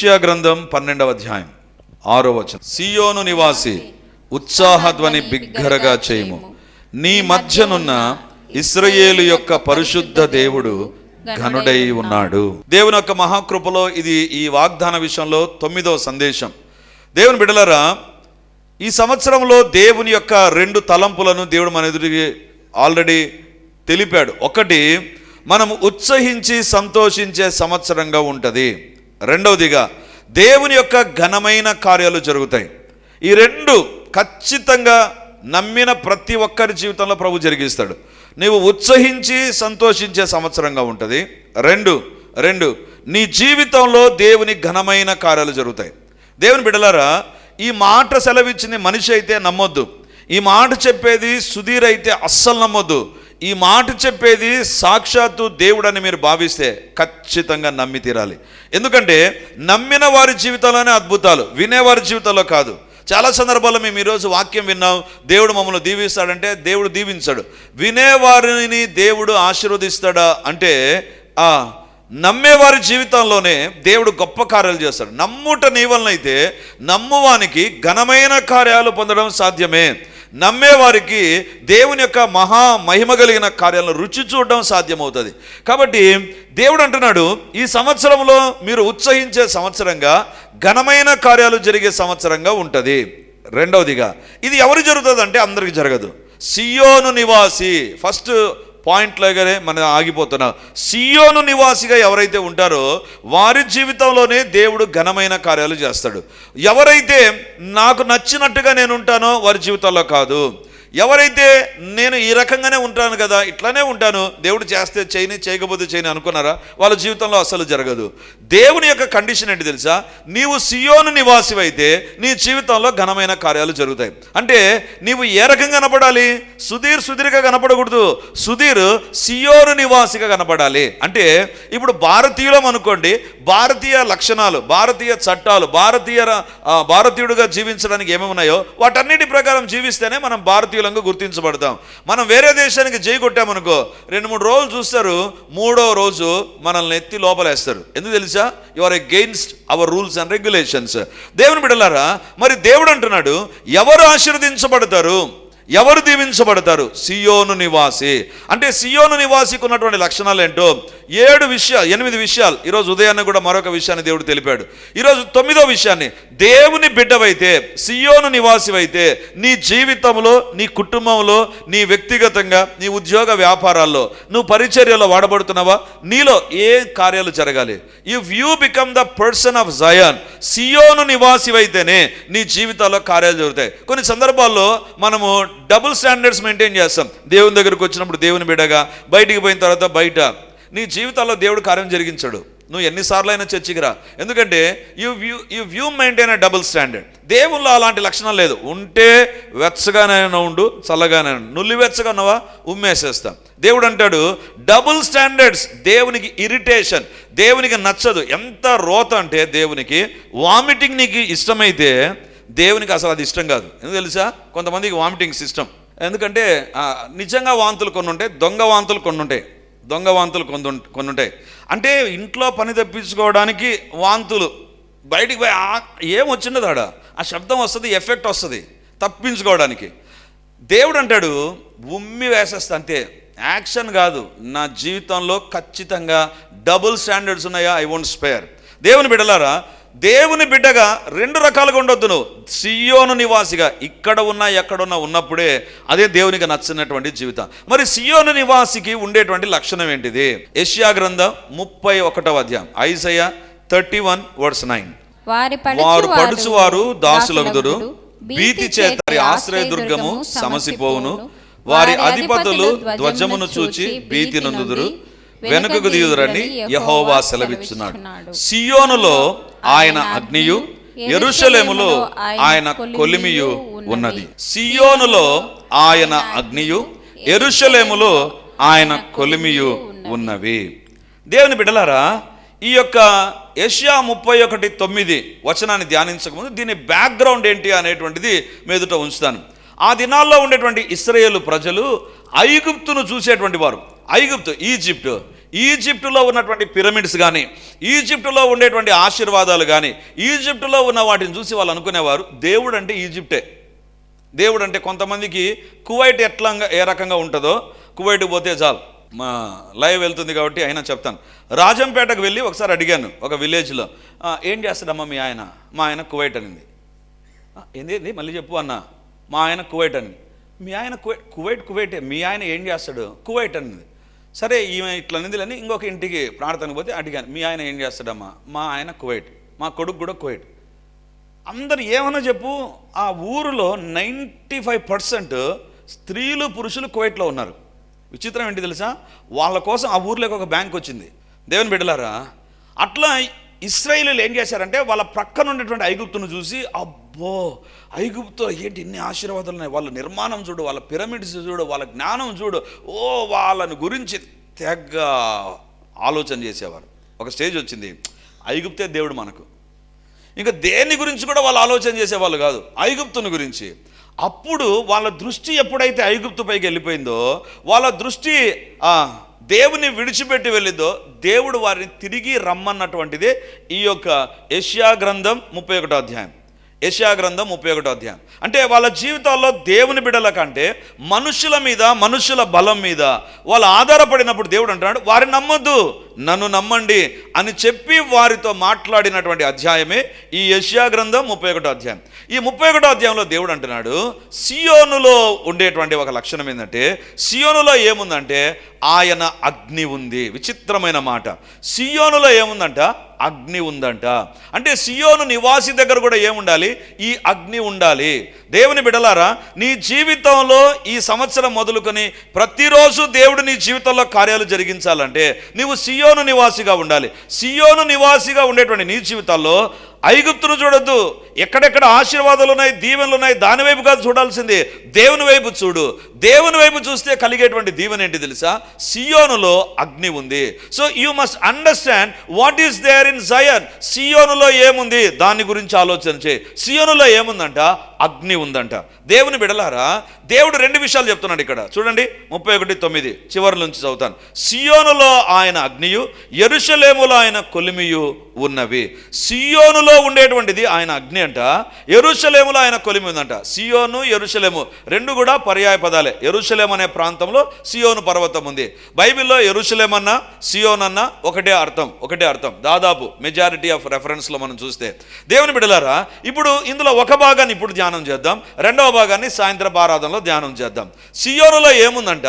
యెషయా గ్రంథం పన్నెండవ అధ్యాయం ఆరో వచనం. సియోను నివాసి ఉత్సాహధ్వని బిగ్గరగా చేయము. నీ మధ్యనున్న ఇస్రయేలు యొక్క పరిశుద్ధ దేవుడు ఘనుడై ఉన్నాడు. దేవుని యొక్క మహాకృపలో ఇది ఈ వాగ్దాన విషయంలో తొమ్మిదవ సందేశం. దేవుని బిడలరా ఈ సంవత్సరంలో దేవుని యొక్క రెండు తలంపులను దేవుడు మన ఎదుటికి ఆల్రెడీ తెలిపాడు. ఒకటి మనం ఉత్సహించి సంతోషించే సంవత్సరంగా ఉంటుంది. రెండవదిగా దేవుని యొక్క ఘనమైన కార్యాలు జరుగుతాయి. ఈ రెండు ఖచ్చితంగా నమ్మిన ప్రతి ఒక్కరి జీవితంలో ప్రభు జరిగిస్తాడు. నీవు ఉత్సహించి సంతోషించే సంవత్సరంగా ఉంటుంది. రెండు రెండు నీ జీవితంలో దేవుని ఘనమైన కార్యాలు జరుగుతాయి. దేవుని బిడలారా ఈ మాట సెలవిచ్చింది మనిషి అయితే నమ్మొద్దు. ఈ మాట చెప్పేది సుధీర్ అయితే అస్సలు నమ్మొద్దు. ఈ మాట చెప్పేది సాక్షాత్తు దేవుడని మీరు భావిస్తే ఖచ్చితంగా నమ్మి తీరాలి. ఎందుకంటే నమ్మిన వారి జీవితంలోనే అద్భుతాలు వినేవారి జీవితంలో కాదు. చాలా సందర్భాల్లో మేము ఈరోజు వాక్యం విన్నాం దేవుడు మమ్మల్ని దీవిస్తాడంటే దేవుడు దీవించాడు. వినేవారిని దేవుడు ఆశీర్వదిస్తాడా అంటే ఆ నమ్మేవారి జీవితంలోనే దేవుడు గొప్ప కార్యాలు చేస్తాడు. నమ్ముట నీ వలనైతే నమ్మువానికి ఘనమైన కార్యాలు పొందడం సాధ్యమే. నమ్మేవారికి దేవుని యొక్క మహా మహిమ కలిగిన కార్యాలను రుచి చూడడం సాధ్యమవుతుంది. కాబట్టి దేవుడు అంటున్నాడు ఈ సంవత్సరంలో మీరు ఉత్సహించే సంవత్సరంగా ఘనమైన కార్యాలు జరిగే సంవత్సరంగా ఉంటుంది. రెండవదిగా ఇది ఎవరు జరుగుతుంది అంటే అందరికి జరగదు. సియోను నివాసి ఫస్ట్ పాయింట్లాగానే మనం ఆగిపోతున్నాం సియోను నివాసిగా ఎవరైతే ఉంటారో వారి జీవితంలోనే దేవుడు ఘనమైన కార్యాలు చేస్తాడు. ఎవరైతే నాకు నచ్చినట్టుగా నేను ఉంటానో వారి జీవితంలో కాదు. ఎవరైతే నేను ఈ రకంగానే ఉంటాను కదా ఇట్లానే ఉంటాను దేవుడు చేస్తే చేయని చేయకపోతే చేయని అనుకున్నారా? వాళ్ళ జీవితంలో అసలు జరగదు. దేవుని యొక్క కండిషన్ ఏంటి తెలుసా? నీవు సియోను నివాసివైతే నీ జీవితంలో ఘనమైన కార్యాలు జరుగుతాయి. అంటే నీవు ఏ రకంగా కనపడాలి? సుధీర్ సుధీర్గా కనపడకూడదు. సుధీర్ సియోను నివాసిగా కనపడాలి. అంటే ఇప్పుడు భారతీయులం అనుకోండి భారతీయ లక్షణాలు భారతీయ చట్టాలు భారతీయ భారతీయుడుగా భారతీయుడిగా జీవించడానికి ఏమేమి ఉన్నాయో వాటన్నిటి ప్రకారం జీవిస్తేనే మనం భారతీయులంగా గుర్తించబడతాం. మనం వేరే దేశానికి జై కొట్టామనుకో రెండు మూడు రోజులు చూస్తారు మూడో రోజు మనల్ని ఎత్తి లోపలేస్తారు. ఎందుకు తెలుసా? Your against our rules and regulations దేవుని బిడలారా మరి దేవుడు అంటున్నాడు ఎవరు ఆశీర్వదించబడతారు? ఎవరు దీవించబడతారు? సియోను నివాసి. అంటే సియోను నివాసికి ఉన్నటువంటి లక్షణాలు ఏంటో? ఏడు విషయాలు ఎనిమిది విషయాలు. ఈరోజు ఉదయాన్నే కూడా మరొక విషయాన్ని దేవుడు తెలిపాడు. ఈరోజు తొమ్మిదో విషయాన్ని దేవుని బిడ్డవైతే సియోను నివాసివైతే నీ జీవితంలో నీ కుటుంబంలో నీ వ్యక్తిగతంగా నీ ఉద్యోగ వ్యాపారాల్లో నువ్వు పరిచర్యలో వాడబడుతున్నావా? నీలో ఏ కార్యాలు జరగాలి? If you become the person of Zion సియోను నివాసివైతేనే నీ జీవితాల్లో కార్యాలు జరుగుతాయి. కొన్ని సందర్భాల్లో మనము డబుల్ స్టాండర్డ్స్ మెయింటైన్ చేస్తాం. దేవుని దగ్గరకు వచ్చినప్పుడు దేవుని బిడగా బయటికి పోయిన తర్వాత బయట. నీ జీవితాల్లో దేవుడు కార్యం జరిగించాడు. నువ్వు ఎన్నిసార్లు అయినా చర్చికి రా. ఎందుకంటే you view you view maintain a double standard దేవుల్లో అలాంటి లక్షణాలు లేదు. ఉంటే వెచ్చగానైనా ఉండు చల్లగానైనా ఉండు. ఉన్నవా ఉమ్మేసేస్తాం. దేవుడు అంటాడు డబుల్ స్టాండర్డ్స్ దేవునికి ఇరిటేషన్ దేవునికి నచ్చదు. ఎంత రోత అంటే దేవునికి వామిటింగ్ నీకు ఇష్టమైతే దేవునికి అసలు అది ఇష్టం కాదు. ఎందుకు తెలుసా? కొంతమందికి వామిటింగ్ సిస్టమ్ ఎందుకంటే నిజంగా వాంతులు కొన్ని ఉంటాయి దొంగ వాంతులు కొన్ని ఉంటాయి. దొంగ వాంతులు కొన్ని కొన్ని ఉంటాయి. అంటే ఇంట్లో పని తప్పించుకోవడానికి వాంతులు బయటికి పోయి ఆ- ఏం వచ్చిండదు ఆడ. ఆ శబ్దం వస్తుంది ఎఫెక్ట్ వస్తుంది తప్పించుకోవడానికి. దేవుడు అంటాడు ఉమ్మి వేసేస్తా అంతే యాక్షన్ కాదు. నా జీవితంలో ఖచ్చితంగా డబుల్ స్టాండర్డ్స్ ఉన్నాయా? I won't spare. దేవుని బిడలారా దేవుని బిడ్డగా రెండు రకాలుగా ఉండొద్దు నువ్వు సియోను నివాసిగా. ఇక్కడ ఉన్నా ఎక్కడున్నా ఉన్నప్పుడే అదే దేవునికి నచ్చినటువంటి జీవితం. మరి సియోను నివాసికి ఉండేటువంటి లక్షణం ఏంటిది? యెషయా గ్రంథం ముప్పై ఒకటవ అధ్యాయం Isaiah thirty one words nine. వారి వారు పడుచువారు దాసులగుదురు భీతి చేత వారి ఆశ్రయదుర్గము సమసిపోవును. వారి అధిపతులు ధ్వజమును చూచి భీతి నందుదురు. వెనుకకు దిగుదురని యహోవా సెలవిచ్చున్నాడు. సియోనులో ఆయన అగ్నియు ఎరుషలేములో ఆయన కొలిమియు ఉన్నది. సియోనులో ఆయన అగ్నియు ఎరుషలేములో ఆయన కొలిమియు ఉన్నవి. దేవుని బిడ్డలారా ఈ యొక్క ఏషియా ముప్పై ఒకటి తొమ్మిది వచనాన్ని ధ్యానించకముందు దీని బ్యాక్గ్రౌండ్ ఏంటి అనేటువంటిది మీదుట ఉంచుతాను. ఆ దినాల్లో ఉండేటువంటి ఇస్రాయేలు ప్రజలు ఐగుప్తును చూసేటువంటి వారు. ఐగుప్తు ఈజిప్ట్. ఈజిప్టులో ఉన్నటువంటి పిరమిడ్స్ కానీ ఈజిప్టులో ఉండేటువంటి ఆశీర్వాదాలు కానీ ఈజిప్టులో ఉన్న వాటిని చూసి వాళ్ళు అనుకునేవారు దేవుడు అంటే ఈజిప్టే. దేవుడు అంటే కొంతమందికి కువైట్ ఎట్లా ఏ రకంగా ఉంటుందో కువైట్ పోతే చాలు. మా లైవ్ వెళ్తుంది కాబట్టి అయినా చెప్తాను. రాజంపేటకు వెళ్ళి ఒకసారి అడిగాను ఒక విలేజ్లో. ఏం చేస్తాడమ్మా మీ ఆయన? మా ఆయన కువైట్ అనింది. ఏంది ఏంది? మళ్ళీ చెప్పు అన్న. మా ఆయన కువైట్ అని మీ ఆయన కువైట్ కువైట్ కువైటే. మీ ఆయన ఏం చేస్తాడు? కువైట్ అనింది. సరే ఈమె ఇట్లా నిందిలని ఇంకొక ఇంటికి ప్రార్థనకు పోతే అడిగాను మీ ఆయన ఏం చేస్తాడమ్మా? మా ఆయన కువైట్ మా కొడుకు కూడా కువైట్. అందరు ఏమన్నా చెప్పు ఆ ఊరిలో నైంటీ ఫైవ్ పర్సెంట్ స్త్రీలు పురుషులు కువైట్లో ఉన్నారు. విచిత్రం ఏంటి తెలుసా? వాళ్ళ కోసం ఆ ఊర్లోకి ఒక బ్యాంక్ వచ్చింది. దేవుని బిడ్డలారా అట్లా ఇస్రాయిలీలు ఏం చేశారంటే వాళ్ళ ప్రక్కన ఉండేటువంటి ఐగుప్తును చూసి అబ్బో ఐగుప్తులో ఏంటి ఇన్ని ఆశీర్వాదాలు ఉన్నాయి? వాళ్ళ నిర్మాణం చూడు వాళ్ళ పిరమిడ్స్ చూడు వాళ్ళ జ్ఞానం చూడు. ఓ వాళ్ళని గురించి తెగ ఆలోచన చేసేవారు. ఒక స్టేజ్ వచ్చింది. ఐగుప్తే దేవుడు మనకు. ఇంకా దేని గురించి కూడా వాళ్ళు ఆలోచన చేసేవాళ్ళు కాదు. ఐగుప్తుని గురించి. అప్పుడు వాళ్ళ దృష్టి ఎప్పుడైతే ఐగుప్తు పైకి వెళ్ళిపోయిందో వాళ్ళ దృష్టి దేవుని విడిచిపెట్టి వెళ్ళిందో దేవుడు వారిని తిరిగి రమ్మన్నటువంటిదే ఈ యొక్క ఏషియా గ్రంథం ముప్పై ఒకటో అధ్యాయం. యశాగ్రంథం గ్రంథం ముప్పై ఒకటో అధ్యాయం. అంటే వాళ్ళ జీవితాల్లో దేవుని బిడల కంటే మనుషుల మీద మనుషుల బలం మీద వాళ్ళు ఆధారపడినప్పుడు దేవుడు అంటున్నాడు వారిని నమ్మద్దు నన్ను నమ్మండి అని చెప్పి వారితో మాట్లాడినటువంటి అధ్యాయమే ఈ యశాగ్రంథం గ్రంథం ముప్పై ఒకటో అధ్యాయం. ఈ ముప్పై ఒకటో అధ్యాయంలో దేవుడు అంటున్నాడు సియోనులో ఉండేటువంటి ఒక లక్షణం ఏంటంటే సియోనులో ఏముందంటే ఆయన అగ్ని ఉంది. విచిత్రమైన మాట. సియోనులో ఏముందంట? అగ్ని ఉందంట. అంటే సియోను నివాసి దగ్గర కూడా ఏముండాలి? ఈ అగ్ని ఉండాలి. దేవుని బిడలారా నీ జీవితంలో ఈ సంవత్సరం మొదలుకొని ప్రతిరోజు దేవుడు నీ జీవితంలో కార్యాలు జరిగించాలంటే నీవు సియోను నివాసిగా ఉండాలి. సియోను నివాసిగా ఉండేటువంటి నీ జీవితాల్లో ఐగుప్తును చూడొద్దు. ఎక్కడెక్కడ ఆశీర్వాదాలు ఉన్నాయి దీవెనలు ఉన్నాయి దాని వైపు కాదు చూడాల్సింది దేవుని వైపు చూడు. దేవుని వైపు చూస్తే కలిగేటువంటి దీవెన ఏంటి తెలుసా? సియోనులో అగ్ని ఉంది. So you must understand what is there in Zion సియోనులో ఏముంది? దాని గురించి ఆలోచన చేయి. సియోనులో ఏముందంట? అగ్ని ఉందంట. దేవుని బిడలారా దేవుడు రెండు విషయాలు చెప్తున్నాడు ఇక్కడ. చూడండి ముప్పై ఒకటి తొమ్మిది. చివరి నుంచి చదువుతాను. సియోనులో ఆయన అగ్నియు ఎరుషలేములో ఆయన కొలిమియు ఉన్నవి. సియోనులో ఉండేటువంటిది ఆయన అగ్ని అంట ఎరుషలేములో ఆయన కొలిమి ఉందంట. సియోను ఎరుషలేము రెండు కూడా పర్యాయ పదాలే. ఎరుషలేం అనే ప్రాంతంలో సియోను పర్వతం ఉంది. బైబిల్లో ఎరుషలేం అన్నా సియోన్ ఒకటే అర్థం ఒకటే అర్థం. దాదాపు మెజారిటీ ఆఫ్ రెఫరెన్స్లో మనం చూస్తే. దేవుని బిడలారా ఇప్పుడు ఇందులో ఒక భాగాన్ని ఇప్పుడు ధ్యానం చేద్దాం. రెండవ భాగాన్ని సాయంత్రం ఆరాధనలో ధ్యానం చేద్దాం. సియోనులో ఏముందంట?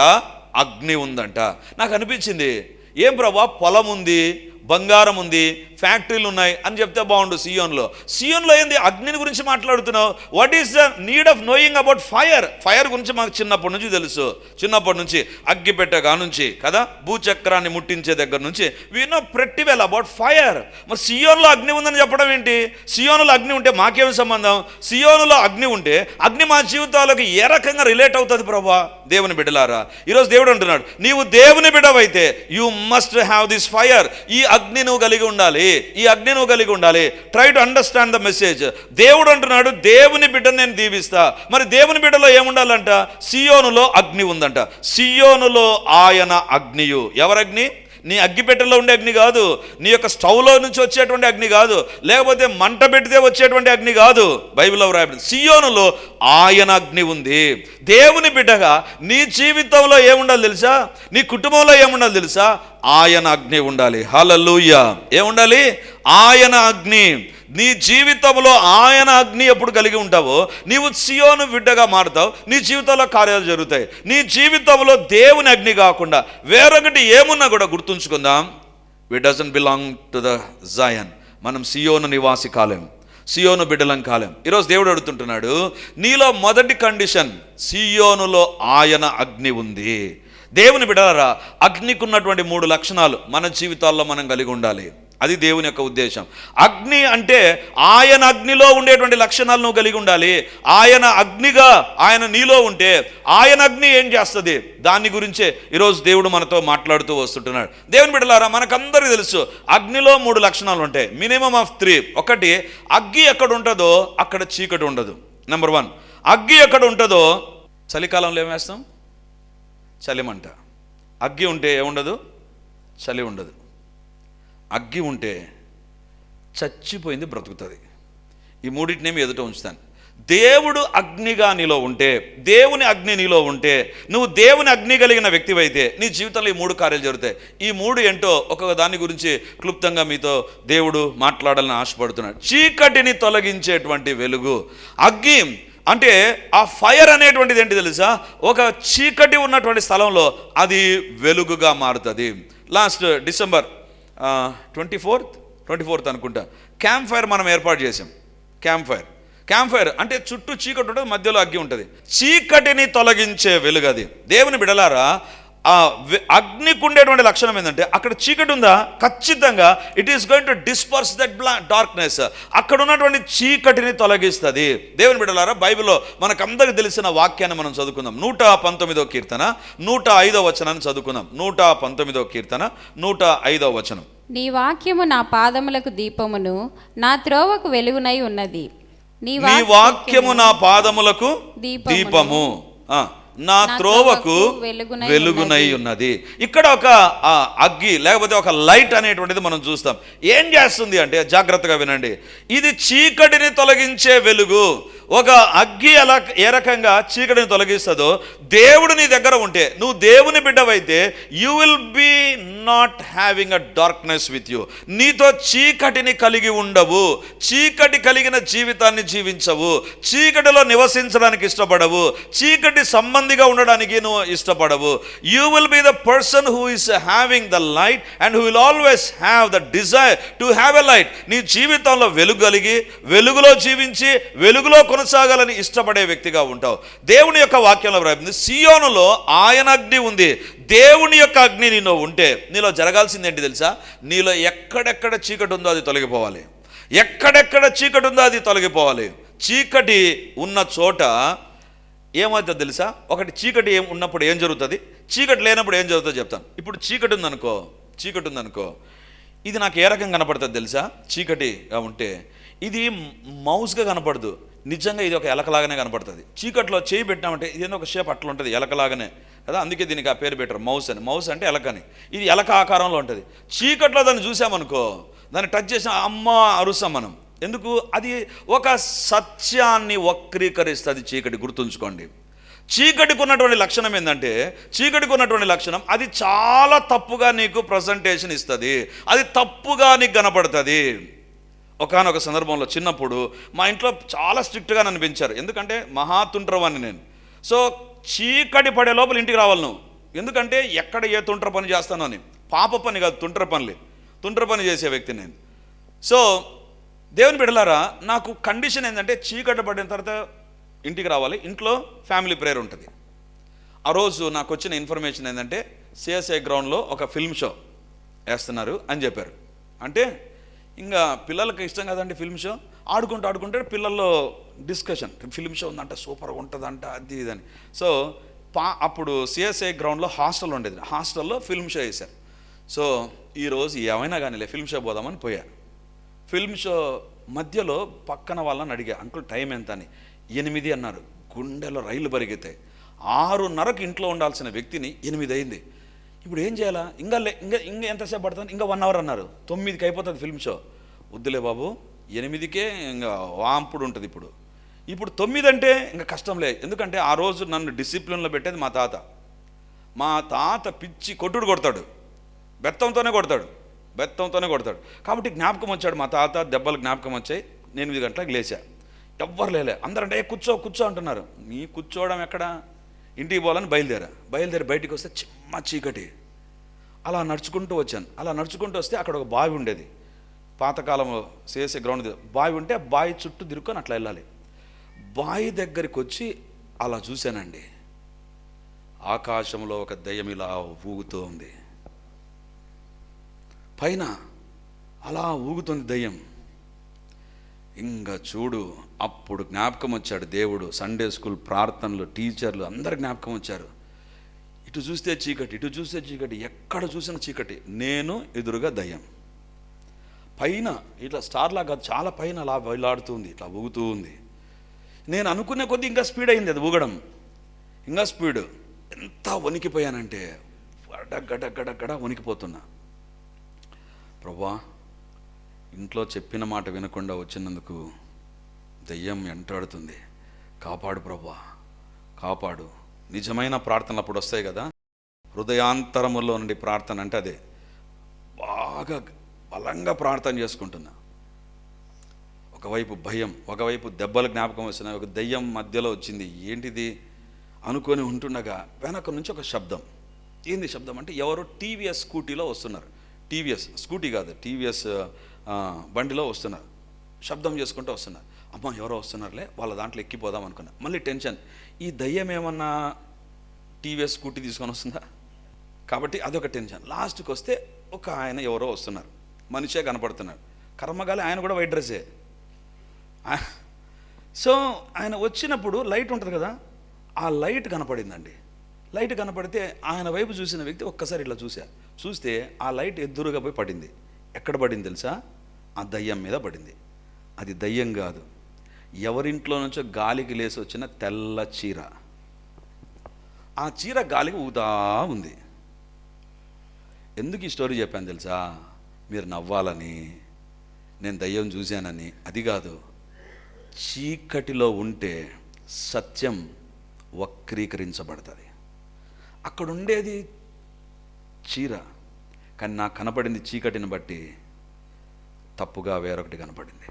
అగ్ని ఉందంట. నాకు అనిపించింది ఏం ప్రభా పొలం ఉంది? బంగారం ఉంది ఫ్యాక్టరీలు ఉన్నాయి అని చెప్తే బాగుండు సియోన్లో. సియోన్లో ఏంది? అగ్నిని గురించి మాట్లాడుతున్నావు. What is the need of knowing about fire fire గురించి మాకు చిన్నప్పటి నుంచి తెలుసు. చిన్నప్పటి నుంచి అగ్గి పెట్టగా నుంచి కదా? భూచక్రాన్ని ముట్టించే దగ్గర నుంచి. We know pretty well about fire మరి సియోన్లో అగ్ని ఉందని చెప్పడం ఏంటి? సియోనులో అగ్ని ఉంటే మాకేం సంబంధం? సియోనులో అగ్ని ఉంటే అగ్ని మా జీవితాలకు ఏ రకంగా రిలేట్ అవుతుంది ప్రభా? దేవుని బిడ్డలారా ఈరోజు దేవుడు అంటున్నాడు నీవు దేవుని బిడవైతే you must have this fire ఈ అగ్ని నువ్వు కలిగి ఉండాలి. ఈ అగ్ని నువ్వు కలిగి ఉండాలి. Try to understand the message దేవుడు అంటున్నాడు దేవుని బిడ్డను నేను దీవిస్తా. మరి దేవుని బిడ్డలో ఏముండాలంట? సియోనులో అగ్ని ఉందంట. సియోనులో ఆయన అగ్నియు. ఎవరగ్ని? నీ అగ్గిపెట్టెలో ఉండే అగ్ని కాదు నీ యొక్క స్టవ్లో నుంచి వచ్చేటువంటి అగ్ని కాదు లేకపోతే మంట పెడితే వచ్చేటువంటి అగ్ని కాదు. బైబిల్లో వ్రాయబడింది సియోనులో ఆయన అగ్ని ఉంది. దేవుని బిడ్డగా నీ జీవితంలో ఏముండాలి తెలుసా? నీ కుటుంబంలో ఏముండాలి తెలుసా? ఆయన అగ్ని ఉండాలి. హలలుయ్య ఏముండాలి ఆయన అగ్ని. నీ జీవితంలో ఆయన అగ్ని ఎప్పుడు కలిగి ఉంటావో నీవు సియోను బిడ్డగా మారుతావు నీ జీవితంలో కార్యాలు జరుగుతాయి. నీ జీవితంలో దేవుని అగ్ని కాకుండా వేరొకటి ఏమున్నా కూడా గుర్తుంచుకుందాం. We doesn't belong to the Zion మనం సియోను నివాసి కాలేం సియోను బిడ్డలం కాలేం. ఈరోజు దేవుడు అడుగుతుంటున్నాడు నీలో మొదటి కండిషన్ సియోనులో ఆయన అగ్ని ఉంది. దేవుని బిడ్డలారా అగ్నికి ఉన్నటువంటి మూడు లక్షణాలు మన జీవితాల్లో మనం కలిగి ఉండాలి. అది దేవుని యొక్క ఉద్దేశం. అగ్ని అంటే ఆయన అగ్నిలో ఉండేటువంటి లక్షణాలు నువ్వు కలిగి ఉండాలి. ఆయన అగ్నిగా ఆయన నీలో ఉంటే ఆయన అగ్ని ఏం చేస్తుంది? దాని గురించే ఈరోజు దేవుడు మనతో మాట్లాడుతూ వస్తుంటున్నాడు. దేవుని బిడ్డలారా మనకందరికీ తెలుసు అగ్నిలో మూడు లక్షణాలు ఉంటాయి. మినిమం ఆఫ్ త్రీ ఒకటి అగ్గి ఎక్కడ ఉంటుందో అక్కడ చీకటి ఉండదు. నెంబర్ వన్ అగ్గి ఎక్కడ ఉంటుందో చలికాలంలో ఏమేస్తాం చలిమంట. అగ్గి ఉంటే ఏముండదు? చలి ఉండదు. అగ్గి ఉంటే చచ్చిపోయింది బ్రతుకుతుంది. ఈ మూడింటినేమి ఎదుట ఉంచుతాను. దేవుడు అగ్నిగా నీలో ఉంటే దేవుని అగ్ని నీలో ఉంటే నువ్వు దేవుని అగ్ని కలిగిన వ్యక్తివైతే నీ జీవితంలో ఈ మూడు కార్యాలు జరుగుతాయి. ఈ మూడు ఏంటో ఒక్కొక్క దాని గురించి క్లుప్తంగా మీతో దేవుడు మాట్లాడాలని ఆశపడుతున్నాడు. చీకటిని తొలగించేటువంటి వెలుగు. అగ్గి అంటే ఆ ఫైర్ అనేటువంటిది ఏంటి తెలుసా? ఒక చీకటి ఉన్నటువంటి స్థలంలో అది వెలుగుగా మారుతుంది. Last December twenty fourth twenty fourth అనుకుంటా. క్యాంప్ ఫైర్ మనం ఏర్పాటు చేసాం క్యాంప్ ఫైర్ క్యాంప్ ఫైర్ అంటే చుట్టూ చీకటి ఉంటుంది మధ్యలో అగ్గి ఉంటుంది. చీకటిని తొలగించే వెలుగు అది. దేవుని బిడలారా ఆ అగ్నికి ఉండేటువంటి లక్షణం ఏంటంటే అక్కడ చీకటి ఉందా? ఖచ్చితంగా. It is going to disperse that blah darkness అక్కడ ఉన్నటువంటి చీకటిని తొలగిస్తుంది. దేవుని బిడలారా బైబిల్లో మనకందరికి తెలిసిన వాక్యాన్ని మనం చదువుకుందాం. నూట పంతొమ్మిదో కీర్తన నూట ఐదో వచనాన్ని చదువుకుందాం. నూట పంతొమ్మిదో కీర్తన నూట ఐదో వచనం. నీ వాక్యము నా పాదములకు దీపమును నా త్రోవకు వెలుగునై ఉన్నది. నీ వాక్యము నా పాదములకు దీపము. నా త్రోవకు వెలుగునై ఉన్నది. ఇక్కడ ఒక ఆ, అగ్గి లేకపోతే ఒక లైట్ అనేటువంటిది మనం చూస్తాం. ఏం చేస్తుంది అంటే జాగ్రత్తగా వినండి. ఇది చీకటిని తొలగించే వెలుగు. ఒక అగ్గి ఎలా ఏ రకంగా చీకటిని తొలగిస్తుందో దేవుడు నీ దగ్గర ఉంటే నువ్వు దేవుని బిడ్డవైతే you will be not having a darkness with you నీతో చీకటిని కలిగి ఉండవు. చీకటి కలిగిన జీవితాన్ని జీవించవు. చీకటిలో నివసించడానికి ఇష్టపడవు. చీకటి సంబంధిగా ఉండడానికి నువ్వు ఇష్టపడవు. You will be the person who is having the light and who will always have the desire to have a light నీ జీవితంలో వెలుగు కలిగి వెలుగులో జీవించి వెలుగులో కొనసాగాలని ఇష్టపడే వ్యక్తిగా ఉంటావు. దేవుని యొక్క వాక్యంలో రాయింది సియోనులో ఆయన అగ్ని ఉంది. దేవుని యొక్క అగ్ని నీలో ఉంటే నీలో జరగాల్సింది ఏంటి తెలుసా? నీలో ఎక్కడెక్కడ చీకటి ఉందో అది తొలగిపోవాలి. ఎక్కడెక్కడ చీకటి ఉందో అది తొలగిపోవాలి. చీకటి ఉన్న చోట ఏమవుతుందో తెలుసా? ఒకటి చీకటి ఏం ఉన్నప్పుడు ఏం జరుగుతుంది? చీకటి లేనప్పుడు ఏం జరుగుతుందో చెప్తాను. ఇప్పుడు చీకటి ఉందనుకో చీకటి ఉందనుకో ఇది నాకు ఏ రకంగా కనపడుతుంది తెలుసా? చీకటిగా ఉంటే ఇది మౌస్గా కనపడదు. నిజంగా ఇది ఒక ఎలకలాగానే కనపడుతుంది. చీకట్లో చేయి పెట్టినామంటే ఇదేదో ఒక షేప్ అట్లా ఉంటుంది ఎలకలాగానే. కదా అందుకే దీనికి ఆ పేరు పెట్టారు మౌస్ అని. మౌస్ అంటే ఎలకని. ఇది ఎలక ఆకారంలో ఉంటుంది. చీకట్లో దాన్ని చూసామనుకో దాన్ని టచ్ చేసిన అమ్మ అరుసాం మనం. ఎందుకు? అది ఒక సత్యాన్ని వక్రీకరిస్తుంది చీకటి గుర్తుంచుకోండి. చీకటికి ఉన్నటువంటి లక్షణం ఏంటంటే చీకటికి ఉన్నటువంటి లక్షణం అది చాలా తప్పుగా నీకు ప్రజెంటేషన్ ఇస్తుంది. అది తప్పుగా నీకు కనపడుతుంది. ఒకనొక సందర్భంలో చిన్నప్పుడు మా ఇంట్లో చాలా స్ట్రిక్ట్గా నన్ను పెంచారు. ఎందుకంటే మహాతుండ్రవాన్ని నేను. సో చీకటి పడే లోపల ఇంటికి రావాలి నువ్వు. ఎందుకంటే ఎక్కడ ఏ తుంట్ర పని చేస్తానో అని. పాప పని కాదు తుంట్ర పనులే. తుంట్ర పని చేసే వ్యక్తి నేను. సో దేవుని బిడలారా నాకు కండిషన్ ఏంటంటే చీకటి పడిన తర్వాత ఇంటికి రావాలి. ఇంట్లో ఫ్యామిలీ ప్రేయర్ ఉంటుంది. ఆ రోజు నాకు వచ్చిన ఇన్ఫర్మేషన్ ఏంటంటే సిఎస్ఐ గ్రౌండ్లో ఒక ఫిల్మ్ షో వేస్తున్నారు అని చెప్పారు. అంటే ఇంకా పిల్లలకి ఇష్టం కదండి ఫిల్మ్ షో? ఆడుకుంటూ ఆడుకుంటే పిల్లల్లో డిస్కషన్. ఫిల్మ్ షో ఉందంట సూపర్గా ఉంటుందంట అది ఇదని. సో పా అప్పుడు సిఎస్ఐ గ్రౌండ్లో హాస్టల్ ఉండేది. హాస్టల్లో ఫిల్మ్ షో వేశారు సో ఈరోజు ఏమైనా కానీ ఫిల్మ్ షో పోదామని పోయా. ఫిల్మ్ షో మధ్యలో పక్కన వాళ్ళని అడిగా అంకుల్ టైం ఎంత? అని. ఎనిమిది అన్నారు. గుండెలో రైలు పరిగెత్తాయి. ఆరున్నరకు ఇంట్లో ఉండాల్సిన వ్యక్తిని ఎనిమిది అయింది. ఇప్పుడు ఏం చేయాలా? ఇంకా లే ఇంకా ఇంకా ఎంతసేపు పడుతుంది? ఇంకా వన్ అవర్ అన్నారు. తొమ్మిదికి అయిపోతుంది ఫిల్మ్ షో వద్దులే బాబు ఎనిమిదికే ఇంకా వాంపుడు ఉంటుంది ఇప్పుడు. ఇప్పుడు తొమ్మిది అంటే ఇంకా కష్టం లే. ఎందుకంటే ఆ రోజు నన్ను డిసిప్లిన్లో పెట్టేది మా తాత. మా తాత పిచ్చి కొట్టుడు కొడతాడు. బెత్తంతోనే కొడతాడు. బెత్తంతోనే కొడతాడు. కాబట్టి జ్ఞాపకం వచ్చాడు మా తాత దెబ్బలు జ్ఞాపకం వచ్చాయి. ఎనిమిది గంటలకు లేచా. ఎవ్వరు లేలే. అందరంటే "ఏ, కూర్చో కూర్చో అంటున్నారు. నీ కూర్చోవడం ఎక్కడ? ఇంటికి పోవాలని బయలుదేరా. బయలుదేరి బయటికి వస్తే చిమ్మ చీకటి. అలా నడుచుకుంటూ వచ్చాను. అలా నడుచుకుంటూ వస్తే అక్కడ ఒక బావి ఉండేది. పాతకాలం చేసే గ్రౌండ్ బావి ఉంటే ఆ బావి చుట్టూ తిరుక్కొని అట్లా వెళ్ళాలి. బావి దగ్గరికి వచ్చి అలా చూశానండి. ఆకాశంలో ఒక దయ్యం ఇలా ఊగుతూ ఉంది. పైన అలా ఊగుతుంది దయ్యం. ఇంకా చూడు అప్పుడు జ్ఞాపకం వచ్చాడు దేవుడు. సండే స్కూల్ ప్రార్థనలు టీచర్లు అందరు జ్ఞాపకం వచ్చారు. ఇటు చూస్తే చీకటి ఇటు చూస్తే చీకటి ఎక్కడ చూసిన చీకటి. నేను ఎదురుగా దయ్యం. పైన ఇట్లా స్టార్లా కాదు చాలా పైన అలా బయలాడుతుంది ఇట్లా ఊగుతూ ఉంది. నేను అనుకునే కొద్దీ ఇంకా స్పీడ్ అయింది అది ఊగడం. ఇంకా స్పీడ్ ఎంత వణికిపోయానంటే గడ గడ గడ గడ వణికిపోతున్నా. ప్రభా ఇంట్లో చెప్పిన మాట వినకుండా వచ్చినందుకు దెయ్యం ఎంటాడుతుంది కాపాడు ప్రభా కాపాడు. నిజమైన ప్రార్థనలు అప్పుడు వస్తాయి కదా? హృదయాంతరములో నుండి ప్రార్థన అంటే అదే. బాగా బలంగా ప్రార్థన చేసుకుంటున్నా. ఒకవైపు భయం ఒకవైపు దెబ్బలు జ్ఞాపకం వచ్చిన ఒక దెయ్యం మధ్యలో వచ్చింది. ఏంటిది? అనుకొని ఉంటుండగా వెనక నుంచి ఒక శబ్దం. ఏంది శబ్దం అంటే ఎవరో టీవీఎస్ స్కూటీలో వస్తున్నారు. టీవీఎస్ స్కూటీ కాదు టీవీఎస్ బండిలో వస్తున్నారు. శబ్దం చేసుకుంటూ వస్తున్నారు. అమ్మ ఎవరో వస్తున్నారులే వాళ్ళ దాంట్లో ఎక్కిపోదాం అనుకున్నా. మళ్ళీ టెన్షన్. ఈ దయ్యం ఏమన్నా టీవీఎస్ స్కూటీ తీసుకొని వస్తుందా? కాబట్టి అదొక టెన్షన్. లాస్ట్కి వస్తే ఒక ఆయన ఎవరో వస్తున్నారు. మనిషే కనపడుతున్నారు కర్మగాలి ఆయన కూడా వైట్ డ్రెస్సే. సో ఆయన వచ్చినప్పుడు లైట్ ఉంటుంది కదా ఆ లైట్ కనపడిందండి. లైట్ కనపడితే ఆయన వైపు చూసిన వ్యక్తి ఒక్కసారి ఇట్లా చూసా చూస్తే ఆ లైట్ ఎదురుగా పోయి పడింది. ఎక్కడ పడింది తెలుసా? ఆ దయ్యం మీద పడింది. అది దయ్యం కాదు. ఎవరింట్లో నుంచో గాలికి లేసి వచ్చిన తెల్ల చీర. ఆ చీర గాలికి ఊగుతా ఉంది. ఎందుకు ఈ స్టోరీ చెప్పాను తెలుసా? మీరు నవ్వాలని నేను దయ్యం చూశానని. అది కాదు. చీకటిలో ఉంటే సత్యం వక్రీకరించబడుతుంది. అక్కడ ఉండేది చీర. కానీ నాకు కనపడింది చీకటిని బట్టి తప్పుగా వేరొకటి కనపడింది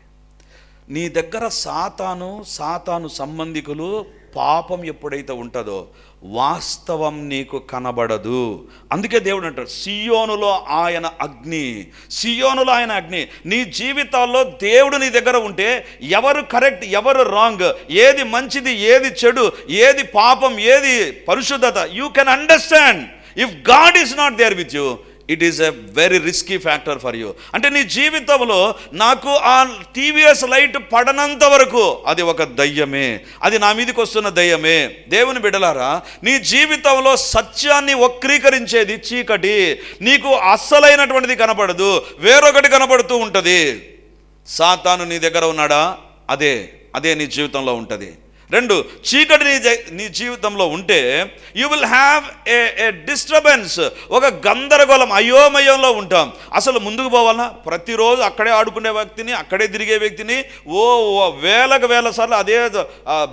నీ దగ్గర సాతాను సాతాను సంబంధికులు పాపం ఎప్పుడైతే ఉంటుందో వాస్తవం నీకు కనబడదు. అందుకే దేవుడు అంటాడు సియోనులో ఆయన అగ్ని సియోనులో ఆయన అగ్ని. నీ జీవితాల్లో దేవుడు నీ దగ్గర ఉంటే ఎవరు కరెక్ట్ ఎవరు రాంగ్ ఏది మంచిది ఏది చెడు ఏది పాపం ఏది పరిశుద్ధత you can understand. If God is not there with you it is a very risky factor for you అంటే నీ జీవితంలో నాకు ఆ టీవీఎస్ లైట్ పడనంత వరకు అది ఒక దయ్యమే. అది నా మీదకి వస్తున్న దయ్యమే. దేవుని బిడలారా నీ జీవితంలో సత్యాన్ని వక్రీకరించేది చీకటి. నీకు అస్సలైనటువంటిది కనపడదు. వేరొకటి కనపడుతూ ఉంటుంది. సాతాను నీ దగ్గర ఉన్నాడా? అదే అదే నీ జీవితంలో ఉంటుంది. రెండు చీకటి నీ నీ జీవితంలో ఉంటే you will have a a disturbance ఒక గందరగోళం అయోమయంలో ఉంటాం. అసలు ముందుకు పోవాలన్నా ప్రతిరోజు అక్కడే ఆడుకునే వ్యక్తిని అక్కడే తిరిగే వ్యక్తిని ఓ ఓ వేలకు వేల సార్లు అదే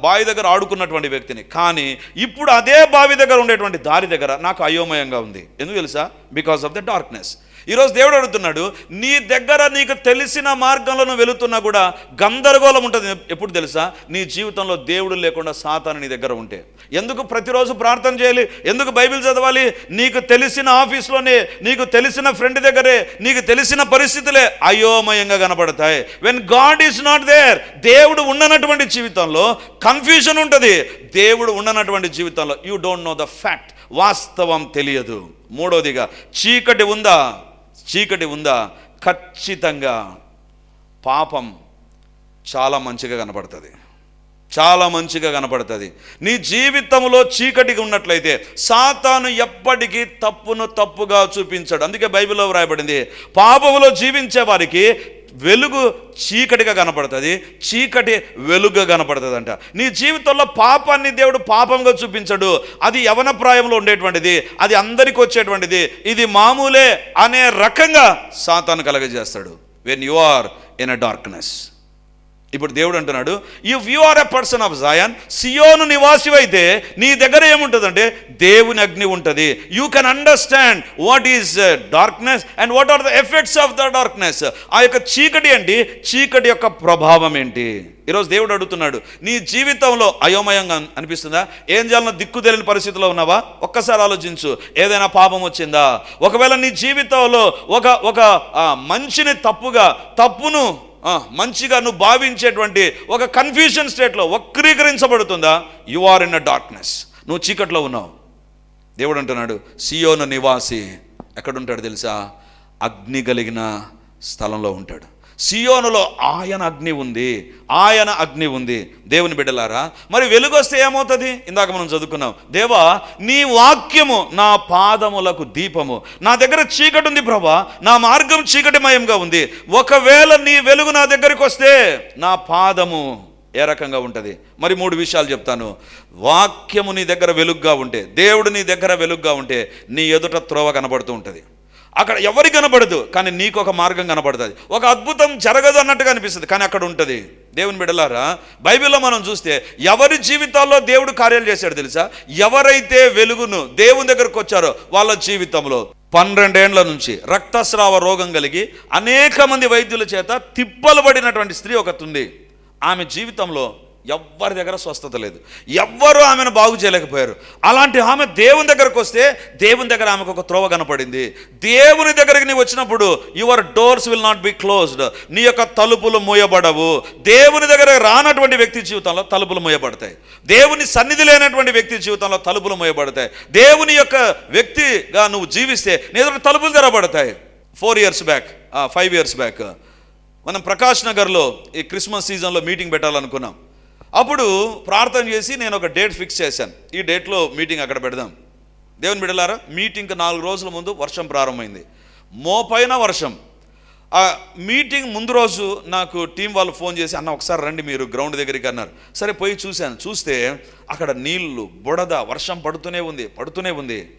బావి దగ్గర ఆడుకున్నటువంటి వ్యక్తిని. కానీ ఇప్పుడు అదే బావి దగ్గర ఉండేటువంటి దారి దగ్గర నాకు అయోమయంగా ఉంది. ఎందుకు తెలుసా? బికాస్ ఆఫ్ ద డార్క్నెస్ ఈరోజు దేవుడు అడుగుతున్నాడు నీ దగ్గర నీకు తెలిసిన మార్గంలో నువ్వు వెళుతున్నా కూడా గందరగోళం ఉంటుంది. ఎప్పుడు తెలుసా? నీ జీవితంలో దేవుడు లేకుండా సాతాను నీ దగ్గర ఉంటే. ఎందుకు ప్రతిరోజు ప్రార్థన చేయాలి? ఎందుకు బైబిల్ చదవాలి? నీకు తెలిసిన ఆఫీస్లోనే నీకు తెలిసిన ఫ్రెండ్ దగ్గరే నీకు తెలిసిన పరిస్థితులే అయోమయంగా కనపడతాయి when God is not there దేవుడు ఉండనటువంటి జీవితంలో కన్ఫ్యూజన్ ఉంటుంది. దేవుడు ఉండనటువంటి జీవితంలో you don't know the fact వాస్తవం తెలియదు. మూడోదిగా చీకటి ఉందా? చీకటి ఉందా? ఖచ్చితంగా. పాపం చాలా మంచిగా కనపడుతుంది. చాలా మంచిగా కనపడుతుంది. నీ జీవితంలో చీకటిగా ఉన్నట్లయితే సాతాను ఎప్పటికీ తప్పును తప్పుగా చూపించాడు. అందుకే బైబిల్లో వ్రాయబడింది పాపములో జీవించే వారికి వెలుగు చీకటిగా కనపడుతుంది. చీకటి వెలుగుగా కనపడుతుంది అంట నీ జీవితంలో పాపాన్ని దేవుడు పాపంగా చూపించడు. అది యవన ప్రాయంలో ఉండేటువంటిది. అది అందరికి వచ్చేటువంటిది. ఇది మామూలే అనే రకంగా సాతాను కలగజేస్తాడు. When you are in a darkness ఇప్పుడు దేవుడు అంటున్నాడు if you are a person of Zion సియోను నివాసివైతే నీ దగ్గర ఏముంటుందంటే దేవుని అగ్ని ఉంటుంది. You can understand what is darkness and what are the effects of the darkness ఆ యొక్క చీకటి ఏంటి? చీకటి యొక్క ప్రభావం ఏంటి? ఈరోజు దేవుడు అడుగుతున్నాడు నీ జీవితంలో అయోమయంగా అనిపిస్తుందా? ఏం చేయాలన్న దిక్కు తెలియని పరిస్థితిలో ఉన్నావా? ఒక్కసారి ఆలోచించు ఏదైనా పాపం వచ్చిందా? ఒకవేళ నీ జీవితంలో ఒక ఒక మంచిని తప్పుగా తప్పును మంచిగా నువ్వు భావించేటువంటి ఒక కన్ఫ్యూషన్ స్టేట్లో వక్రీకరించబడుతుందా? You are in a darkness నువ్వు చీకట్లో ఉన్నావు. దేవుడు అంటున్నాడు సియోను నివాసి. ఎక్కడుంటాడు తెలుసా? అగ్ని కలిగిన స్థలంలో ఉంటాడు. సియోనులో ఆయన అగ్ని ఉంది ఆయన అగ్ని ఉంది. దేవుని బిడ్డలారా మరి వెలుగు వస్తే ఏమవుతుంది? ఇందాక మనం చదువుకున్నాం దేవా నీ వాక్యము నా పాదములకు దీపము. నా దగ్గర చీకటి ఉంది ప్రభా నా మార్గం చీకటిమయంగా ఉంది. ఒకవేళ నీ వెలుగు నా దగ్గరికి వస్తే నా పాదము ఏ రకంగా ఉంటుంది? మరి మూడు విషయాలు చెప్తాను. వాక్యము నీ దగ్గర వెలుగ్గా ఉంటే దేవుడు నీ దగ్గర వెలుగ్గా ఉంటే నీ ఎదుట త్రోవ కనబడుతూ ఉంటుంది. అక్కడ ఎవరికి కనబడదు కానీ నీకు ఒక మార్గం కనబడుతుంది ఒక అద్భుతం జరగదు అన్నట్టుగా అనిపిస్తుంది కానీ అక్కడ ఉంటుంది. దేవుని బిడలారా బైబిల్లో మనం చూస్తే ఎవరి జీవితాల్లో దేవుడు కార్యాలు చేశాడు తెలుసా? ఎవరైతే వెలుగును దేవుని దగ్గరకు వచ్చారో వాళ్ళ జీవితంలో పన్నెండేండ్ల నుంచి రక్తస్రావ రోగం కలిగి అనేక మంది వైద్యుల చేత తిప్పలు పడినటువంటి స్త్రీ ఒకటి ఉంది. ఆమె జీవితంలో ఎవ్వరి దగ్గర స్వస్థత లేదు. ఎవ్వరూ ఆమెను బాగు చేయలేకపోయారు. అలాంటి ఆమె దేవుని దగ్గరకు వస్తే దేవుని దగ్గర ఆమెకు ఒక త్రోవ కనపడింది. దేవుని దగ్గరికి నీవు వచ్చినప్పుడు your doors will not be closed. నీ యొక్క తలుపులు మూయబడవు. దేవుని దగ్గర రానటువంటి వ్యక్తి జీవితంలో తలుపులు మూయబడతాయి. దేవుని సన్నిధి లేనటువంటి వ్యక్తి జీవితంలో తలుపులు మూయబడతాయి. దేవుని యొక్క వ్యక్తిగా నువ్వు జీవిస్తే నీ తలుపులు తెరబడతాయి. Four years back five years back మనం ప్రకాష్ నగర్లో ఈ క్రిస్మస్ సీజన్లో మీటింగ్ పెట్టాలనుకున్నాం. అప్పుడు ప్రార్థన చేసి నేను ఒక డేట్ ఫిక్స్ చేశాను. ఈ డేట్లో మీటింగ్ అక్కడ పెడదాం. దేవుని బిడలారా మీటింగ్కి నాలుగు రోజుల ముందు వర్షం ప్రారంభమైంది. మోపైన వర్షం. ఆ మీటింగ్ ముందు రోజు నాకు టీం వాళ్ళు ఫోన్ చేసి అన్న ఒకసారి రండి మీరు గ్రౌండ్ దగ్గరికి అన్నారు. సరే పోయి చూశాను. చూస్తే అక్కడ నీళ్ళు బుడద వర్షం పడుతూనే ఉంది పడుతూనే ఉంది.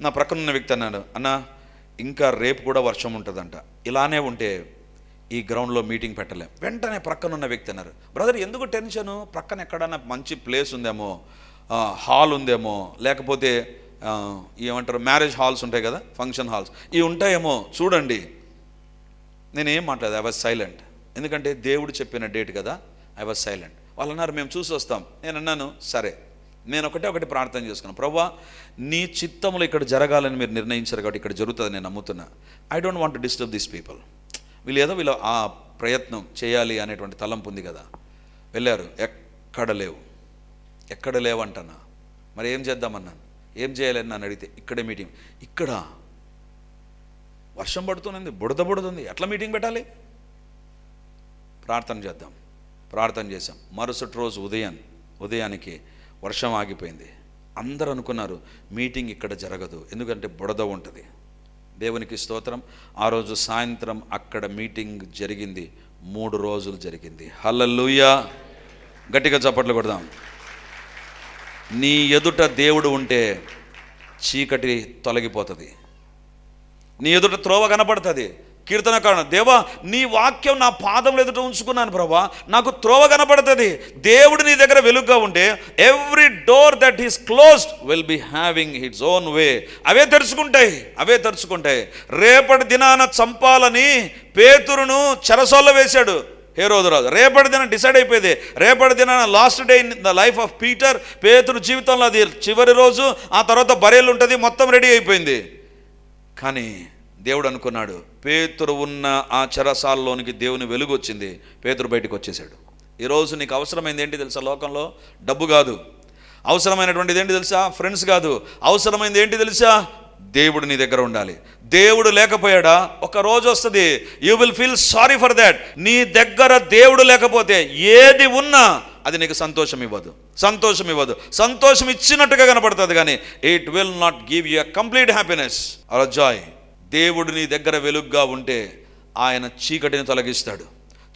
నా ప్రక్కన ఉన్న వ్యక్తి అన్నాడు అన్న ఇంకా రేపు కూడా వర్షం ఉంటుందంట. ఇలానే ఉంటే ఈ గ్రౌండ్లో మీటింగ్ పెట్టలేం. వెంటనే ప్రక్కన ఉన్న వ్యక్తి అన్నారు బ్రదర్ ఎందుకు టెన్షను? ప్రక్కన ఎక్కడన్నా మంచి ప్లేస్ ఉందేమో హాల్ ఉందేమో లేకపోతే ఏమంటారు మ్యారేజ్ హాల్స్ ఉంటాయి కదా ఫంక్షన్ హాల్స్ ఇవి ఉంటాయేమో చూడండి. నేనేం మాట్లాడదు ఐ వాజ్ సైలెంట్. ఎందుకంటే దేవుడు చెప్పిన డేట్ కదా ఐ వాజ్ సైలెంట్. వాళ్ళు అన్నారు మేము చూసి వస్తాం. నేను అన్నాను సరే. నేను ఒకటే ఒకటి ప్రార్థన చేసుకున్నాను ప్రభా నీ చిత్తములు ఇక్కడ జరగాలని మీరు నిర్ణయించారు కాబట్టి ఇక్కడ జరుగుతుంది నేను నమ్ముతున్నా. I don't want disturb this people. వీళ్ళు ఏదో వీళ్ళు ఆ ప్రయత్నం చేయాలి అనేటువంటి తలంపు ఉంది కదా. వెళ్ళారు. ఎక్కడ లేవు. ఎక్కడ లేవంటన్నా. మరి ఏం చేద్దామన్నాను ఏం చేయాలని నన్ను అడిగితే ఇక్కడే మీటింగ్. ఇక్కడ. వర్షం పడుతుంది బుడద బుడదుంది. ఎట్లా మీటింగ్ పెట్టాలి? ప్రార్థన చేద్దాం. ప్రార్థన చేశాం. మరుసటి రోజు ఉదయం ఉదయానికి వర్షం ఆగిపోయింది. అందరూ అనుకున్నారు మీటింగ్ ఇక్కడ జరగదు. ఎందుకంటే బుడద ఉంటుంది. దేవునికి స్తోత్రం. ఆ రోజు సాయంత్రం అక్కడ మీటింగ్ జరిగింది. మూడు రోజులు జరిగింది. హల్లెలూయా. గట్టిగా చప్పట్లు కొడదాం. నీ ఎదుట దేవుడు ఉంటే చీకటి తొలగిపోతుంది. నీ ఎదుట త్రోవ కనపడుతుంది. కీర్తనకారుడు దేవా నీ వాక్యం నా పాదం ఎదుట ఉంచుకున్నాను ప్రభా. నాకు త్రోవ కనపడుతుంది. దేవుడు నీ దగ్గర వెలుగుగా ఉంటే every door that is closed will be having its own way. అవే తెరుచుకుంటాయి అవే తెరుచుకుంటాయి. రేపటి దినాన చంపాలని పేతురును చెరసోల్ల వేశాడు హేరోదురాజు రేపటి దిన డిసైడ్ అయిపోయింది. రేపటి దినాన last day in the life of Peter పేతురు జీవితంలో అది చివరి రోజు ఆ తర్వాత బరేలు ఉంటుంది మొత్తం రెడీ అయిపోయింది. కానీ దేవుడు అనుకున్నాడు పేతురు ఉన్న ఆ చెరసాలలోనికి దేవుని వెలుగు వచ్చింది పేతురు బయటకు వచ్చేసాడు ఈరోజు నీకు అవసరమైంది ఏంటి తెలుసా లోకంలో? డబ్బు కాదు. అవసరమైనటువంటిది ఏంటి తెలుసా? ఫ్రెండ్స్ కాదు. అవసరమైంది ఏంటి తెలుసా? దేవుడు నీ దగ్గర ఉండాలి. దేవుడు లేకపోయాడా? ఒక రోజు వస్తుంది. You will feel sorry for that నీ దగ్గర దేవుడు లేకపోతే ఏది ఉన్నా అది నీకు సంతోషం ఇవ్వదు. సంతోషం ఇవ్వదు. సంతోషం ఇచ్చినట్టుగా కనపడుతుంది కానీ it will not give you complete happiness or joy దేవుడు నీ దగ్గర వెలుగ్గా ఉంటే ఆయన చీకటిని తొలగిస్తాడు.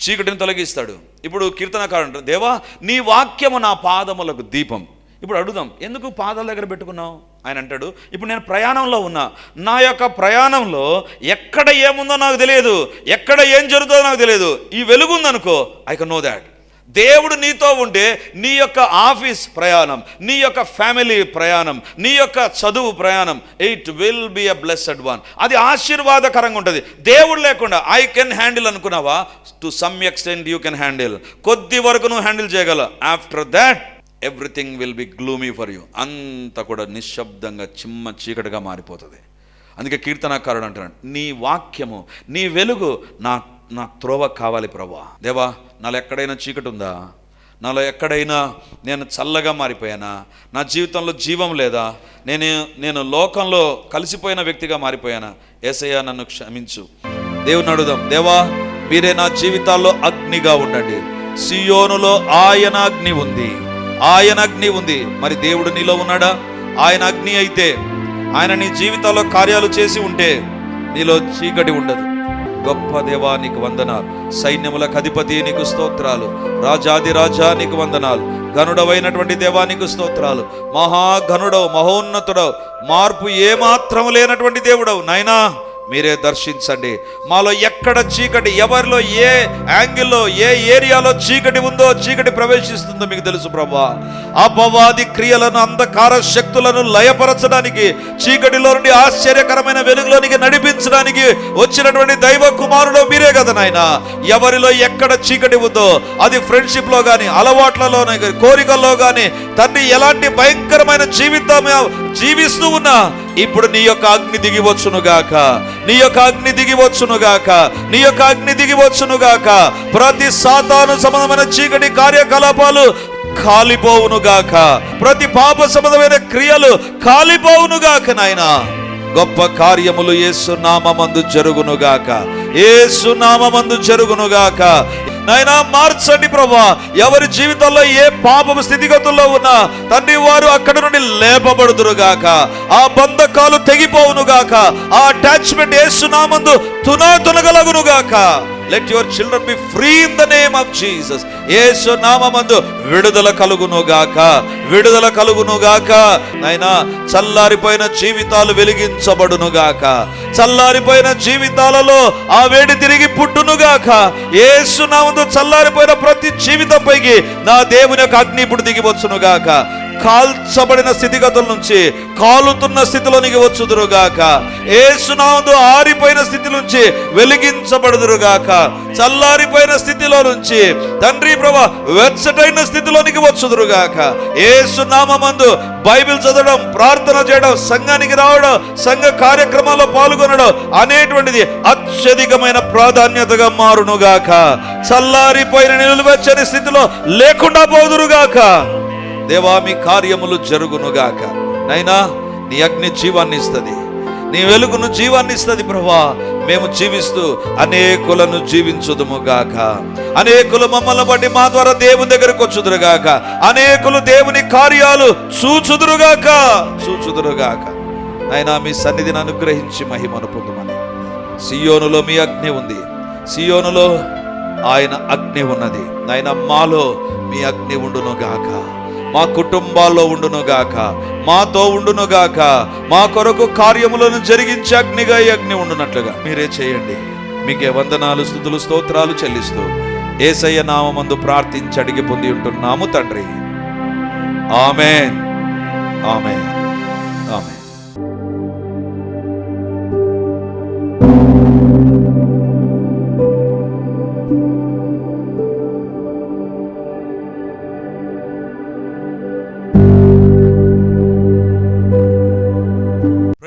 చీకటిని తొలగిస్తాడు. ఇప్పుడు కీర్తనకారుడు దేవా నీ వాక్యము నా పాదములకు దీపం. ఇప్పుడు అడుగుదాం ఎందుకు పాదాల దగ్గర పెట్టుకున్నావు? ఆయన అంటాడు ఇప్పుడు నేను ప్రయాణంలో ఉన్నా. నా యొక్క ప్రయాణంలో ఎక్కడ ఏముందో నాకు తెలియదు. ఎక్కడ ఏం జరుగుతుందో నాకు తెలియదు. ఈ వెలుగు ఉందనుకో ఐ కెన్ నో దాట్ దేవుడు నీతో ఉంటే నీ యొక్క ఆఫీస్ ప్రయాణం నీ యొక్క ఫ్యామిలీ ప్రయాణం నీ యొక్క చదువు ప్రయాణం it will be a blessed one అది ఆశీర్వాదకరంగా ఉంటుంది. దేవుడు లేకుండా ఐ కెన్ హ్యాండిల్ అనుకున్నావా? To some extent you can handle కొద్ది వరకు నువ్వు హ్యాండిల్ చేయగలవు. After that everything will be gloomy for you అంతా కూడా నిశ్శబ్దంగా చిమ్మ చీకటిగా మారిపోతుంది. అందుకే కీర్తనాకారుడు అంటున్నాడు నీ వాక్యము నీ వెలుగు నా నా త్రోవ కావాలి ప్రభా దేవా నాలో ఎక్కడైనా చీకటి ఉందా నాలో ఎక్కడైనా నేను చల్లగా మారిపోయానా? నా జీవితంలో జీవం లేదా? నేను నేను లోకంలో కలిసిపోయిన వ్యక్తిగా మారిపోయానా? ఏసయ్య నన్ను క్షమించు. దేవుని అడుగుదాం. దేవా మీరే నా జీవితాల్లో అగ్నిగా ఉండండి. సియోనులో ఆయన అగ్ని ఉంది. ఆయన అగ్ని ఉంది. మరి దేవుడు నీలో ఉన్నాడా? ఆయన అగ్ని అయితే ఆయన నీ జీవితాల్లో కార్యాలు చేసి ఉంటే నీలో చీకటి ఉండదు. గొప్ప దేవానికి వందనాలు. సైన్యములకు అధిపతి నీకు స్తోత్రాలు. రాజాది రాజా నీకు వందనాలు. గనుడవైనటువంటి దేవానికి స్తోత్రాలు. మహాఘనుడవు మహోన్నతుడవు. మార్పు ఏమాత్రము లేనటువంటి దేవుడవు. నాయనా మీరే దర్శించండి. మాలో ఎక్కడ చీకటి ఎవరిలో ఏ యాంగిల్లో ఏ ఏరియాలో చీకటి ఉందో చీకటి ప్రవేశిస్తుందో మీకు తెలుసు ప్రభా. అపవాది క్రియలను అంధకార శక్తులను లయపరచడానికి చీకటిలో నుండి ఆశ్చర్యకరమైన వెలుగులోనికి నడిపించడానికి వచ్చినటువంటి దైవ కుమారుడు మీరే కదా నాయన. ఎవరిలో ఎక్కడ చీకటి ఉందో అది ఫ్రెండ్షిప్లో కానీ అలవాట్లలో కోరికల్లో కానీ తండ్రి ఎలాంటి భయంకరమైన జీవితం జీవిస్తూ ఉన్నా ఇప్పుడు నీ యొక్క అగ్ని దిగివచ్చును గాక. నీ యొక్క అగ్ని దిగివచ్చును గాక. నీ యొక్క అగ్ని దిగివచ్చును గాక. ప్రతి సాతాను సంబంధమైన చీకటి కార్యకలాపాలు కాలిపోవును గాక. ప్రతి పాప సంబంధమైన క్రియలు కాలిపోవును గాక నాయనా. గొప్ప కార్యములు ఏసునామందు జరుగునుగాక ఏసునామందు జరుగునుగాక నాయనా మార్చండి ప్రభా. ఎవరి జీవితంలో ఏ పాపం స్థితిగతుల్లో ఉన్నా తండ్రి వారు అక్కడ నుండి లేపబడుదురుగాక. ఆ బంధకాలు తెగిపోవునుగాక. ఆ అటాచ్మెంట్ యేసు నామందు తునా తునగలగునుగాక let your children be free in the name of Jesus యేసు నామందు విడుదల కలుగును గాక విడుదల కలుగును గాక నాయనా చల్లారిపోయిన జీవితాలు వెలిగించబడును గాక చల్లారిపోయిన జీవితాలలో ఆ వేడి తిరిగి పుట్టును గాక యేసు నామందు చల్లారిపోయిన ప్రతి జీవితం పైకి నా దేవుని యొక్క అగ్ని ఇప్పుడు దిగివచ్చును గాక కాల్చబడిన స్థితిగతుల నుంచి కాలుతున్న స్థితిలోనికి వచ్చుదురుగాక ఏసునామందు ఆరిపోయిన స్థితి నుంచి వెలిగించబడుదురుగాక. చల్లారిపోయిన స్థితిలో నుంచి తండ్రి ప్రభ వెచ్చటైన స్థితిలోనికి వచ్చుదురుగాక ఏసునామందు బైబిల్ చదవడం ప్రార్థన చేయడం సంఘానికి రావడం సంఘ కార్యక్రమాల్లో పాల్గొనడం అనేటువంటిది అత్యధికమైన ప్రాధాన్యతగా మారునుగాక. చల్లారిపోయిన నిలువెచ్చని స్థితిలో లేకుండా పోదురుగాక. దేవా మీ కార్యములు జరుగునుగాక. నైనా నీ అగ్ని జీవాన్ని ఇస్తుంది నీ వెలుగును జీవాన్ని ఇస్తుంది ప్రభా. మేము జీవిస్తూ అనేకులను జీవించుదుముగాక. అనేకులు మమ్మల్ని బట్టి మా ద్వారా దేవుని దగ్గరకు వచ్చుదురుగాక. అనేకులు దేవుని కార్యాలు చూచుదురుగాక. చూచుదురుగాక. నైనా మీ సన్నిధిని అనుగ్రహించి మహిమను పొందుమని. సియోనులో మీ అగ్ని ఉంది. సియోనులో ఆయన అగ్ని ఉన్నది. నాయన మాలో మీ అగ్ని ఉండును గాక మా కుటుంబాల్లో ఉండును గాక మాతో ఉండునుగాక మా కొరకు కార్యములను జరిగించే అగ్నిగా ఈ అగ్ని ఉండునట్లుగా మీరే చేయండి. మీకే వందనాలు స్థుతులు స్తోత్రాలు చెల్లిస్తూ ఏసయ్య నామందు ప్రార్థించి అడిగి పొంది ఉంటున్నాము తండ్రి. ఆమెన్. ఆమెన్.